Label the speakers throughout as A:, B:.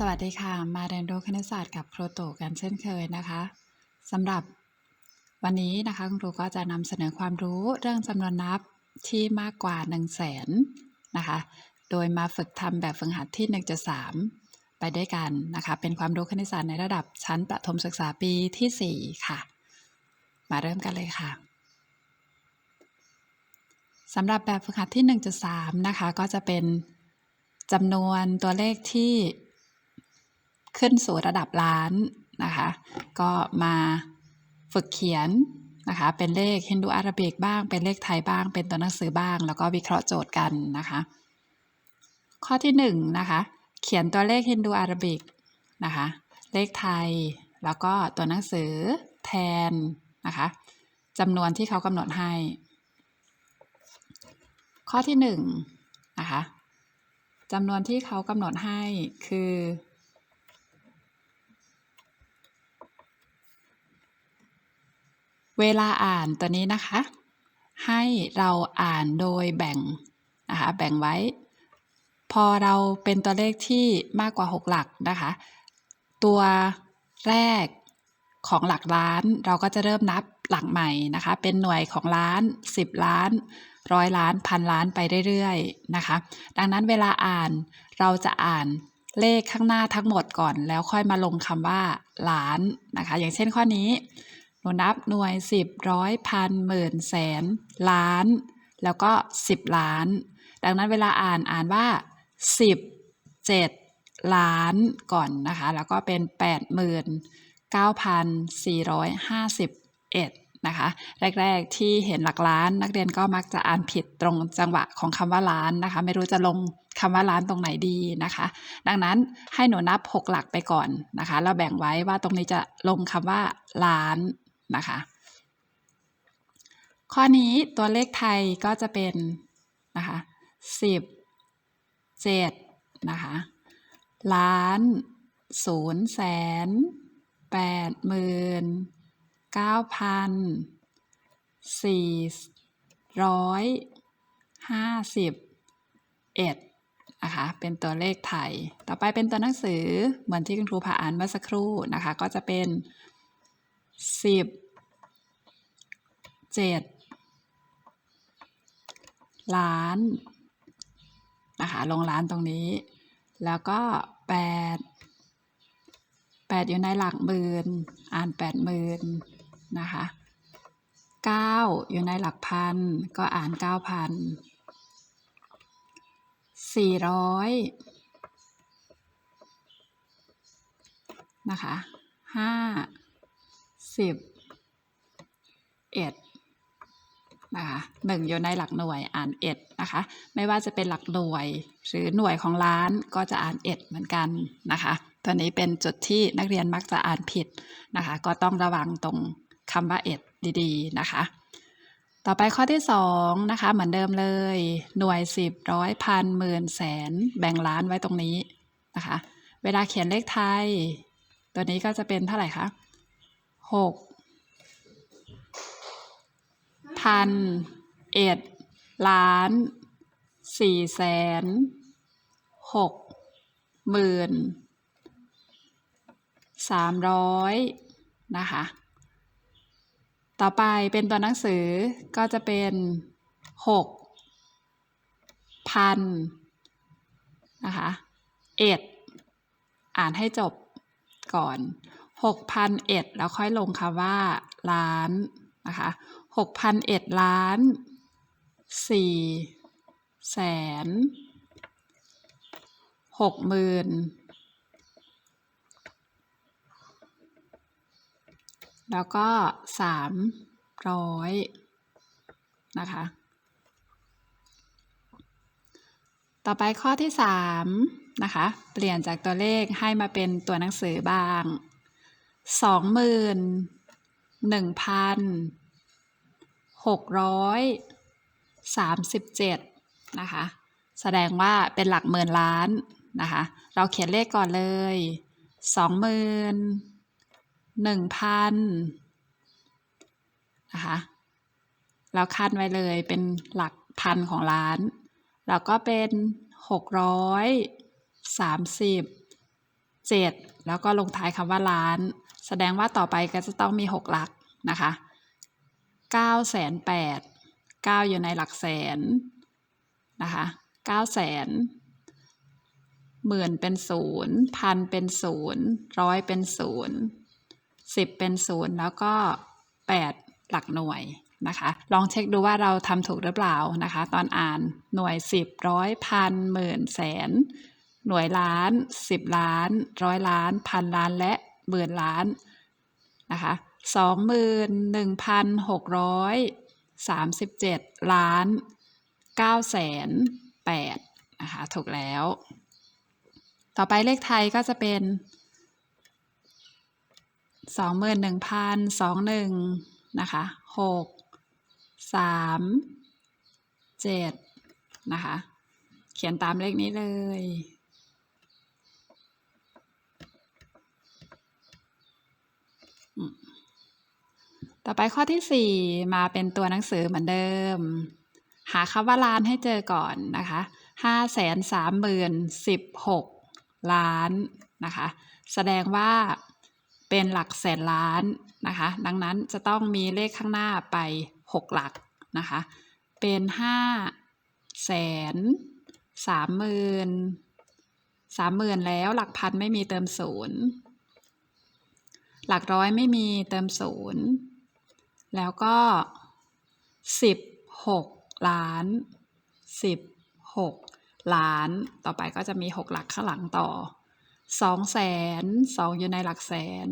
A: สวัสดีค่ะ มาเรียนรู้คณิตศาสตร์กับครูตู่กันเช่นเคยนะคะสำหรับวันนี้นะคะคุณครูก็จะนำเสนอความรู้เรื่องจำนวนนับที่มากกว่า 1 0 0 0 0แสนนะคะ โดยมาฝึกทำแบบฝึกหัดที่ 1.3 ไปด้วยกันนะคะ เป็นความรู้คณิตศาสตร์ในระดับชั้นประถมศึกษาปีที่ 4 ค่ะ มาเริ่มกันเลยค่ะสำหรับแบบฝึกหัดที่ 1.3 นะคะ ก็จะเป็นจำนวนตัวเลขที่ ขึ้นสู่ระดับล้านนะคะ ก็มาฝึกเขียนนะคะ เป็นเลขฮินดูอาราบิกบ้าง เป็นเลขไทยบ้าง เป็นตัวหนังสือบ้าง แล้วก็วิเคราะห์โจทย์กันนะคะ ข้อที่1นนะคะ เขียนตัวเลขฮินดูอาราบิกนะคะ เลขไทย แล้วก็ตัวหนังสือแทนนะคะจำนวนที่เขากำหนดให้ ข้อที่1นนะคะจำนวนที่เขากำหนดให้คือ เวลาอ่านตัวนี้นะคะ ให้เราอ่านโดยแบ่งนะคะแบ่งไว้ พอเราเป็นตัวเลขที่มากกว่า 6 หลักนะคะ ตัวแรกของหลักล้านเราก็จะเริ่มนับหลักใหม่นะคะ เป็นหน่วยของล้าน 10 ล้านร้อยล้านพันล้านไปเรื่อยๆนะคะ ดังนั้นเวลาอ่านเราจะอ่านเลขข้างหน้าทั้งหมดก่อน แล้วค่อยมาลงคำว่าล้านนะคะ อย่างเช่นข้อนี้ หนูนับหน่วยสิบร้อยพันหมื่นแสน ล้าน แล้วก็สิบล้าน ดังนั้นเวลาอ่านอ่านว่าสิบเจ็ดล้านก่อนนะคะ แล้วก็เป็นแปดหมื่นเก้าพันสี่ร้อยห้าสิบเอ็ดนะคะแรกๆที่เห็นหลักล้านนักเรียนก็มักจะอ่านผิดตรงจังหวะของคำว่าล้านนะคะ ไม่รู้จะลงคำว่าล้านตรงไหนดีนะคะ ดังนั้นให้หนูนับ 6 หลักไปก่อนนะคะแล้วแบ่งไว้ว่าตรงนี้จะลงคำว่าล้าน นะคะ ข้อนี้ตัวเลขไทยก็จะเป็นนะคะสิบเจ็ดนะคะล้านศูนย์แสนแปดหมื่นเก้าพันสี่ร้อยห้าสิบเอ็ดนะคะเป็นตัวเลขไทย ต่อไปเป็นตัวหนังสือเหมือนที่คุณครูพาอ่านเมื่อสักครู่นะคะ ก็จะเป็น สิบเจ็ดล้านนะคะลงล้านตรงนี้ แล้วก็แปดแปดอยู่ในหลักหมื่น อ่านแปดหมื่นนะคะเก้าอยู่ในหลักพัน ก็อ่านเก้าพันสี่ร้อยนะคะห้า สิบเอ็ดนะคะหนึ่งอยู่ในหลักหน่วยอ่านเอ็ดนะคะ ไม่ว่าจะเป็นหลักหน่วย หรือหน่วยของล้านก็จะอ่านเอ็ดเหมือนกันนะคะตัวนี้เป็นจุดที่นักเรียนมักจะอ่านผิดนะคะ ก็ต้องระวังตรงคำว่าเอ็ดดีๆนะคะ ต่อไปข้อที่2นะคะ เหมือนเดิมเลย หน่วยสิบร้อยพันหมื่นแสน แบ่งล้านไว้ตรงนี้นะคะ เวลาเขียนเลขไทย ตัวนี้ก็จะเป็นเท่าไหร่คะ หกพันเอ็ดล้านสี่แสนหกหมื่นสามร้อยนะคะ ต่อไปเป็นตัวหนังสือก็จะเป็นหกพันนะคะเอ็ดอ่านให้จบก่อน หกพันเอ็ดแล้วค่อยลงคำว่า ล้านนะคะหกพันเอ็ดล้านสี่แสนหกหมื่นแล้วก็สามร้อยนะคะ ต่อไปข้อที่สามนะคะ เปลี่ยนจากตัวเลขให้มาเป็นตัวหนังสือบ้าง สองหมื่นหนึ่งพันหกร้อยสามสิบเจ็ดนะคะ แสดงว่าเป็นหลักหมื่นล้านนะคะ เราเขียนเลขก่อนเลยสองหมื่นหนึ่งพันนะคะเราคัดไว้เลยเป็นหลักพันของล้าน แล้วก็เป็นหกร้อยสามสิบ7แล้วก็ลงท้ายคำว่าล้าน แสดงว่าต่อไปก็จะต้องมี 6 หลักนะคะ9แสน8 9อยู่ในหลักแสนนะคะ9แสนหมื่นเป็นศูนย์พันเป็นศูนย์ร้อยเป็นศูนย์สิบเป็นศูนย์แล้วก็แปดหลักหน่วยนะคะ ลองเช็คดูว่าเราทำถูกหรือเปล่านะคะ ตอนอ่านหน่วยสิบร้อยพันหมื่นแสน หน่วยล้านสิบล้านร้อยล้านพันล้านและ หมื่นล้านนะคะสองหมื่นหนึ่งพันหกร้อยสามสิบเจ็ดล้านเก้าแสนแปดนะคะถูกแล้ว ต่อไปเลขไทยก็จะเป็นสองหมื่นหนึ่งพันสองหนึ่งนะคะหกสามเจ็ดนะคะ เขียนตามเลขนี้เลย ต่อไปข้อที่ 4 มาเป็นตัวหนังสือเหมือนเดิม หาคำว่าล้านให้เจอก่อนนะคะห้าแสนสามหมื่นสิบหกล้านนะคะ แสดงว่าเป็นหลักแสนล้านนะคะ ดังนั้นจะต้องมีเลขข้างหน้าไป 6 หลักนะคะ เป็นห้าแสนสามหมื่นสามหมื่นแล้วหลักพันไม่มีเติมศูนย์หลักร้อยไม่มีเติมศูนย์ แล้วก็สิบหกล้านสิบหกล้าน ต่อไปก็จะมีหกหลักข้างหลังต่อสองแสนสองอยู่ในหลักแสน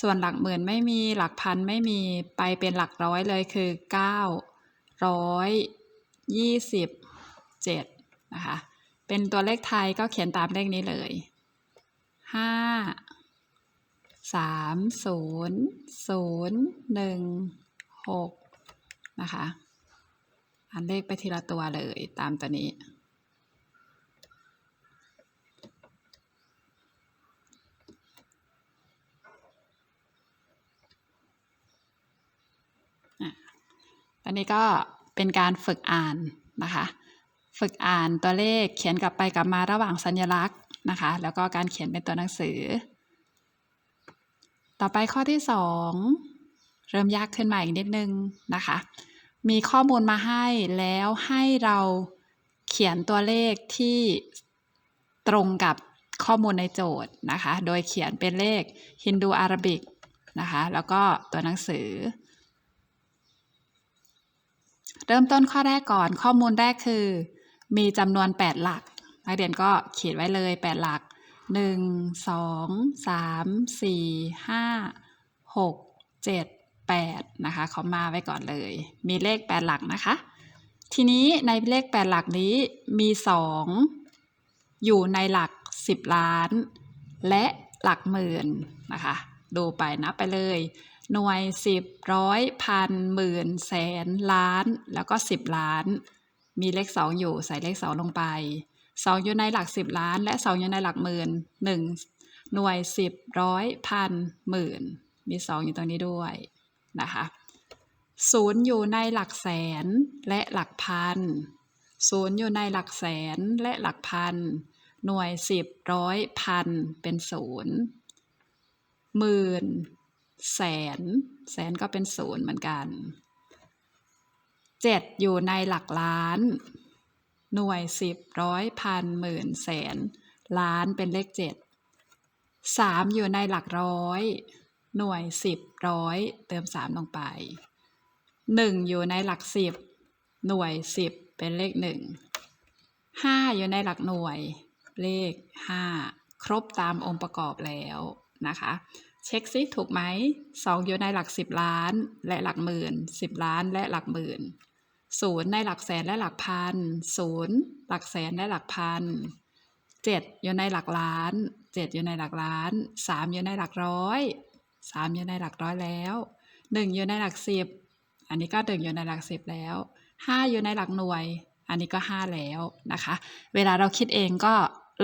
A: ส่วนหลักหมื่นไม่มีหลักพันไม่มีไปเป็นหลักร้อยเลยคือเก้าร้อยยี่สิบเจ็ดนะคะ เป็นตัวเลขไทยก็เขียนตามเลขนี้เลยห้า สามศูนย์ศูนย์หนึ่งหกนะคะอันเลขไปทีละตัวเลยตามตัวนี้ อันนี้ก็เป็นการฝึกอ่านนะคะ ฝึกอ่านตัวเลขเขียนกลับไปกลับมาระหว่างสัญลักษณ์นะคะ แล้วก็การเขียนเป็นตัวหนังสือ ต่อไปข้อที่ 2 เริ่มยากขึ้นมาอีกนิดนึงนะคะ มีข้อมูลมาให้แล้วให้เราเขียนตัวเลขที่ตรงกับข้อมูลในโจทย์นะคะ โดยเขียนเป็นเลขฮินดูอาราบิกนะคะ แล้วก็ตัวหนังสือ เริ่มต้นข้อแรกก่อน ข้อมูลแรกคือ มีจำนวน 8 หลัก นักเรียนก็เขียนไว้เลย 8 หลัก 1 2 3 4 5 6 7 8นะคะเขามาไว้ก่อนเลย มีเลข8หลักนะคะ ทีนี้ในเลข8หลักนี้มี2องอยู่ในหลัก10ล้าน และหลักหมื่นนะคะ ดูไปนับไปเลย หน่วยสิบร้อยพันหมื่นแสนล้าน แล้วก็สิบล้าน มีเลขสองอยู่ใส่เลขสองลงไป สองอยู่ในหลักสิบล้าน และสองอยู่ในหลักหมื่นหนึ่งหน่วยสิบร้อยพันหมื่นมีสองอยู่ตรงนี้ด้วยนะคะศูนย์อยู่ในหลักแสนและหลักพันศูนย์อยู่ในหลักแสนและหลักพัน หน่วยสิบร้อยพันเป็นศูนย์หมื่นแสน แสนก็เป็นศูนย์เหมือนกันเจ็ดอยู่ในหลักล้าน หน่วยสิบร้อยพันหมื่นแสน ล้านเป็นเลขเจ็ดสามอยู่ในหลักร้อย หน่วยสิบร้อยเติมสามลงไปหนึ่งอยู่ในหลักสิบหน่วยสิบเป็นเลขหนึ่งห้าอยู่ในหลักหน่วย เลขห้าครบตามองค์ประกอบแล้วนะคะ เช็คซิถูกไหมสองอยู่ในหลักสิบล้านและหลักหมื่นสิบล้านและหลักหมื่น ศูนย์ในหลักแสนและหลักพันศูนย์หลักแสนและหลักพันเจ็ดอยู่ในหลักล้านเจ็ดอยู่ในหลักล้านสามอยู่ในหลักร้อยสามอยู่ในหลักร้อยแล้วหนึ่งอยู่ในหลักสิบอันนี้ก็หนึ่งอยู่ในหลักสิบแล้วห้าอยู่ในหลักหน่วย อันนี้ก็ห้าแล้วนะคะ เวลาเราคิดเองก็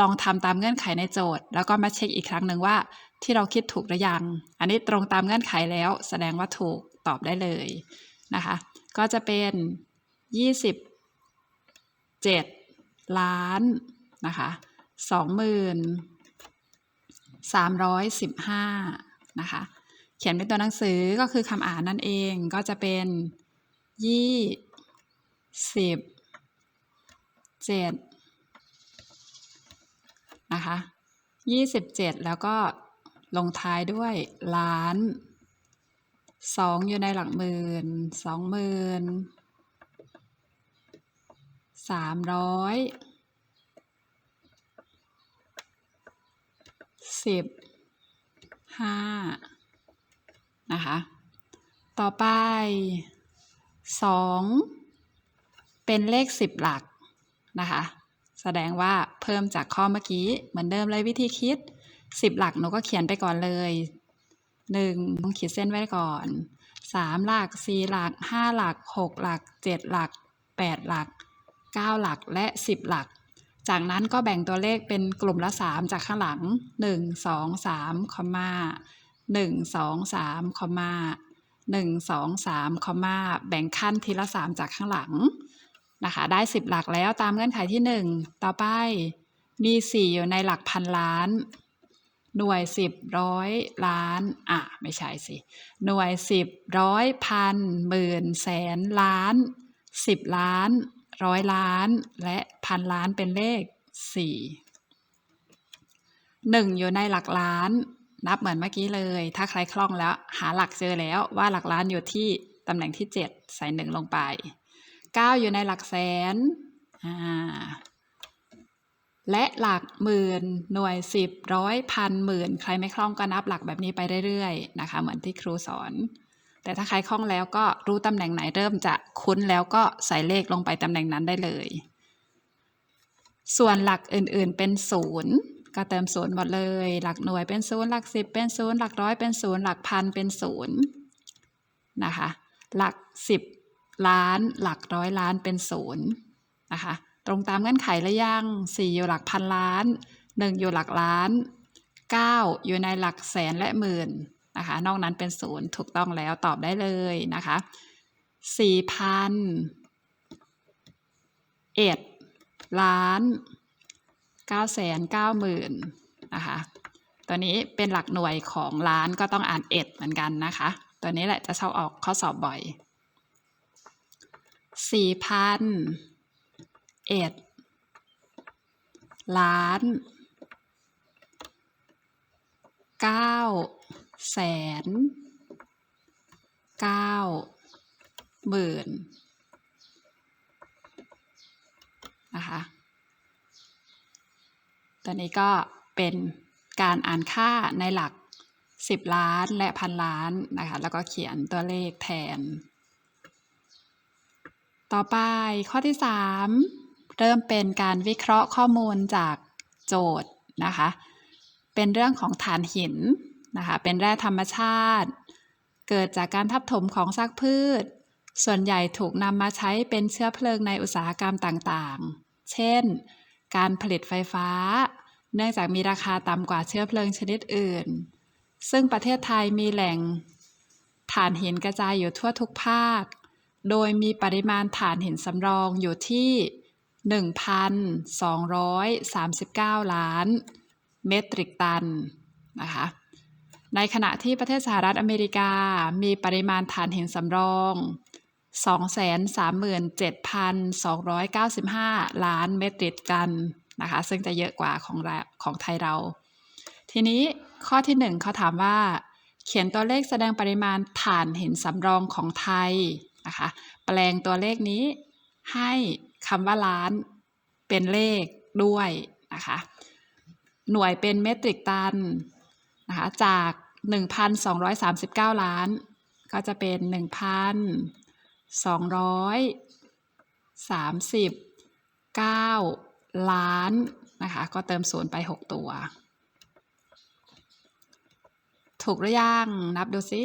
A: ลองทำตามเงื่อนไขในโจทย์ แล้วก็มาเช็คอีกครั้งหนึ่งว่าที่เราคิดถูกหรือยัง อันนี้ตรงตามเงื่อนไขแล้ว แสดงว่าถูกตอบได้เลยนะคะ ก็จะเป็น ยี่สิบเจ็ดล้านนะคะสองหมื่นสามร้อยสิบห้านะคะเขียนเป็นตัวหนังสือก็คือคำอ่านนั่นเองก็จะเป็นยี่สิบเจ็ดนะคะยี่สิบเจ็ดแล้วก็ลงท้ายด้วยล้านสองอยู่ในหลักหมื่นสองหมื่น สามร้อยสิบห้านะคะ ต่อไปสองเป็นเลขสิบหลักนะคะ แสดงว่าเพิ่มจากข้อเมื่อกี้ เหมือนเดิมเลยวิธีคิดสิบหลักหนูก็เขียนไปก่อนเลยหนึ่งต้องขีดเส้นไว้ก่อนสามหลักสี่หลักห้าหลักหกหลักเจ็ดหลักแปดหลัก เก้าหลักและสิบหลัก จากนั้นก็แบ่งตัวเลขเป็นกลุ่มละสามจากข้างหลังหนึ่งสองสามคอมมาหนึ่งสองสามคอมมาหนึ่งสองสามคอมมาแบ่งขั้นทีละสามจากข้างหลังนะคะได้สิบหลักแล้วตามเงื่อนไขที่หนึ่งต่อไปมีสี่อยู่ในหลักพันล้าน หน่วยสิบร้อยล้าน อะ ไม่ใช่สิ หน่วยสิบร้อยพันหมื่นแสนล้านสิบล้าน ร้อยล้าน และพันล้านเป็นเลขสี่หนึ่งอยู่ในหลักล้าน นับเหมือนเมื่อกี้เลย ถ้าใครคล่องแล้ว หาหลักเจอแล้วว่าหลักล้านอยู่ที่ตำแหน่งที่เจ็ดใส่หนึ่งลงไปเก้าอยู่ในหลักแสนและหลักหมื่นหน่วยสิบร้อยพันหมื่น ใครไม่คล่องก็นับหลักแบบนี้ไปเรื่อยๆนะคะ เหมือนที่ครูสอน แต่ถ้าใครคล่องแล้วก็รู้ตำแหน่งไหนเริ่มจะคุ้นแล้วก็ใส่เลขลงไปตำแหน่งนั้นได้เลย ส่วนหลักอื่นๆเป็นศูนย์ก็เติมศูนย์หมดเลย หลักหน่วยเป็นศูนย์หลักสิบเป็นศูนย์หลักร้อยเป็นศูนย์หลักพันเป็นศูนย์นะคะ หลักสิบล้าน หลักร้อยล้านเป็นศูนย์นะคะ ตรงตามเงื่อนไขหรือยังสี่อยู่หลักพันล้านหนึ่งอยู่หลักล้านเก้าอยู่ในหลักแสนและหมื่น นะคะ นอกนั้นเป็นศูนย์ถูกต้องแล้วตอบได้เลยนะคะสี่พันเอ็ดล้านเก้าแสนเก้าหมื่นนะคะตัวนี้เป็นหลักหน่วยของล้านก็ต้องอ่านเอ็ดเหมือนกันนะคะ ตัวนี้แหละจะชอบออกข้อสอบบ่อยสี่พันเอ็ดล้านเก้า แสนเก้าหมื่นนะคะตัวนี้ก็เป็นการอ่านค่าในหลัก 10 ล้านและพันล้านนะคะ แล้วก็เขียนตัวเลขแทน ต่อไปข้อที่ 3 เริ่มเป็นการวิเคราะห์ข้อมูลจากโจทย์นะคะ เป็นเรื่องของฐานหิน นะคะ เป็นแร่ธรรมชาติ เกิดจากการทับถมของซากพืช ส่วนใหญ่ถูกนำมาใช้เป็นเชื้อเพลิงในอุตสาหกรรมต่างๆ เช่น การผลิตไฟฟ้า เนื่องจากมีราคาต่ำกว่าเชื้อเพลิงชนิดอื่น ซึ่งประเทศไทยมีแหล่งถ่านหินกระจายอยู่ทั่วทุกภาค โดยมีปริมาณถ่านหินสำรองอยู่ที่ 1,239 ล้าน เมตริกตันนะคะ ในขณะที่ประเทศสหรัฐอเมริกามีปริมาณถ่านหินสำรอง 237,295 ล้านเมตริกตันนะคะ ซึ่งจะเยอะกว่าของเราของไทยเรา ทีนี้ข้อที่หนึ่งเขาถามว่า เขียนตัวเลขแสดงปริมาณถ่านหินสำรองของไทยนะคะ แปลงตัวเลขนี้ให้คำว่าล้านเป็นเลขด้วยนะคะ หน่วยเป็นเมตริกตันนะคะจาก 1,239 ล้าน ก็จะเป็น 1,239 ล้านนะคะ ก็เติมศูนย์ไป 6 ตัว ถูกหรือยัง นับดูสิ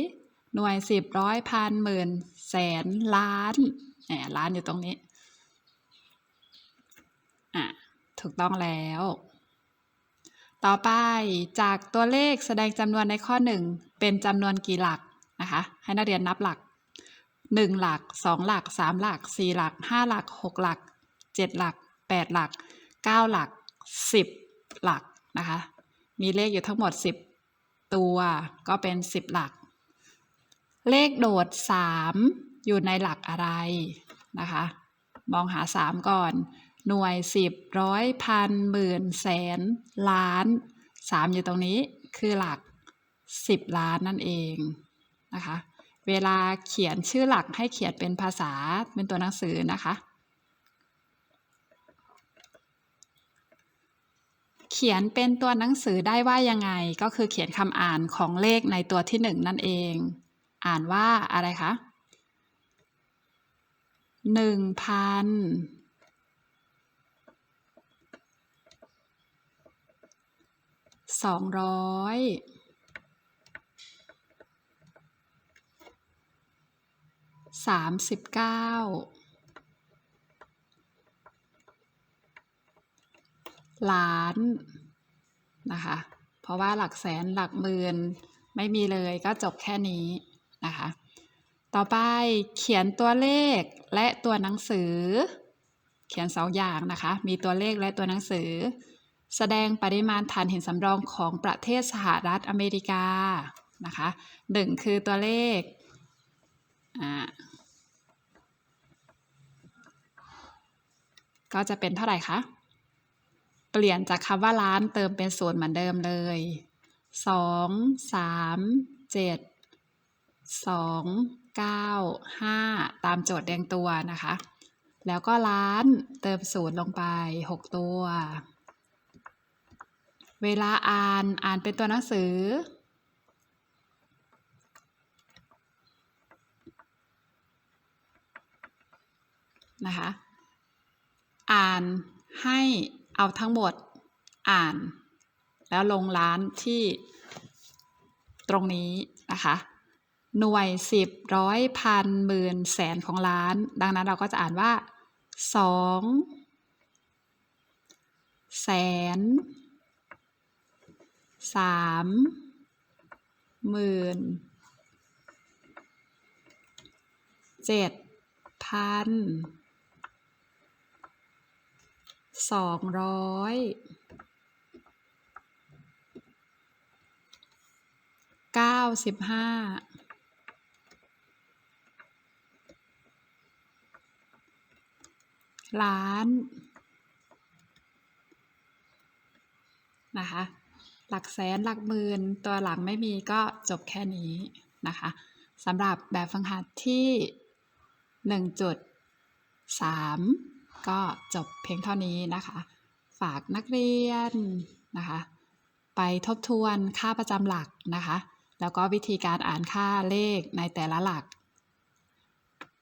A: หน่วยสิบร้อยพันหมื่นแสนล้านแหมล้านอยู่ตรงนี้ อะ ถูกต้องแล้ว ต่อไปจากตัวเลขแสดงจำนวนในข้อหนึ่งเป็นจำนวนกี่หลักนะคะ ให้นักเรียนนับหลักหนึ่งหลักสองหลักสามหลักสี่หลักห้าหลักหกหลักเจ็ดหลักแปดหลักเก้าหลักสิบหลักนะคะ มีเลขอยู่ทั้งหมด 10 ตัวก็เป็น 10 หลัก เลขโดด 3 อยู่ในหลักอะไรนะคะ มองหา 3 ก่อน หน่วย10ร้อยพันหมื่นแสน ล้าน3อยู่ตรงนี้คือหลัก10ล้านนั่นเองนะคะ เวลาเขียนชื่อหลักให้เขียนเป็นภาษาเป็นตัวหนังสือนะคะ เขียนเป็นตัวหนังสือได้ว่ายังไงก็คือเขียนคำอ่านของเลขในตัวที่หนึ่งนั่นเอง อ่านว่าอะไรคะหนึ่งพัน สองร้อยสามสิบเก้าล้านนะคะ เพราะว่าหลักแสนหลักหมื่นไม่มีเลยก็จบแค่นี้นะคะ ต่อไปเขียนตัวเลขและตัวหนังสือ เขียนสองอย่างนะคะ มีตัวเลขและตัวหนังสือ แสดงปริมาณถ่านหินสำรองของประเทศสหรัฐอเมริกานะคะหนึ่งคือตัวเลขก็จะเป็นเท่าไหร่คะ เปลี่ยนจากคำว่าล้านเติมเป็นศูนย์เหมือนเดิมเลยสองสามเจ็ดสองเก้าห้าตามโจทย์แดงตัวนะคะ แล้วก็ล้านเติมศูนย์ลงไปหกตัว เวลาอ่านอ่านเป็นตัวหนังสือ นะคะ อ่านให้เอาทั้งหมดอ่าน แล้วลงล้านที่ตรงนี้นะคะหน่วยสิบร้อยพันหมื่นแสนของล้าน ดังนั้นเราก็จะอ่านว่าสองแสน สามหมื่นเจ็ดพันสองร้อยเก้าสิบห้าล้านนะคะ หลักแสนหลักหมื่นตัวหลังไม่มีก็จบแค่นี้นะคะสำหรับแบบฝึกหัดที่ 1.3 ก็จบเพียงเท่านี้นะคะ ฝากนักเรียนนะคะ ไปทบทวนค่าประจำหลักนะคะ แล้วก็วิธีการอ่านค่าเลขในแต่ละหลัก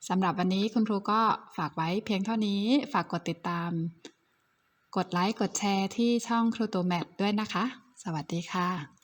A: สำหรับวันนี้คุณครูก็ฝากไว้เพียงเท่านี้ ฝากกดติดตาม กดไลค์ กดแชร์ที่ช่องครูตัวแมทด้วยนะคะ สวัสดีค่ะ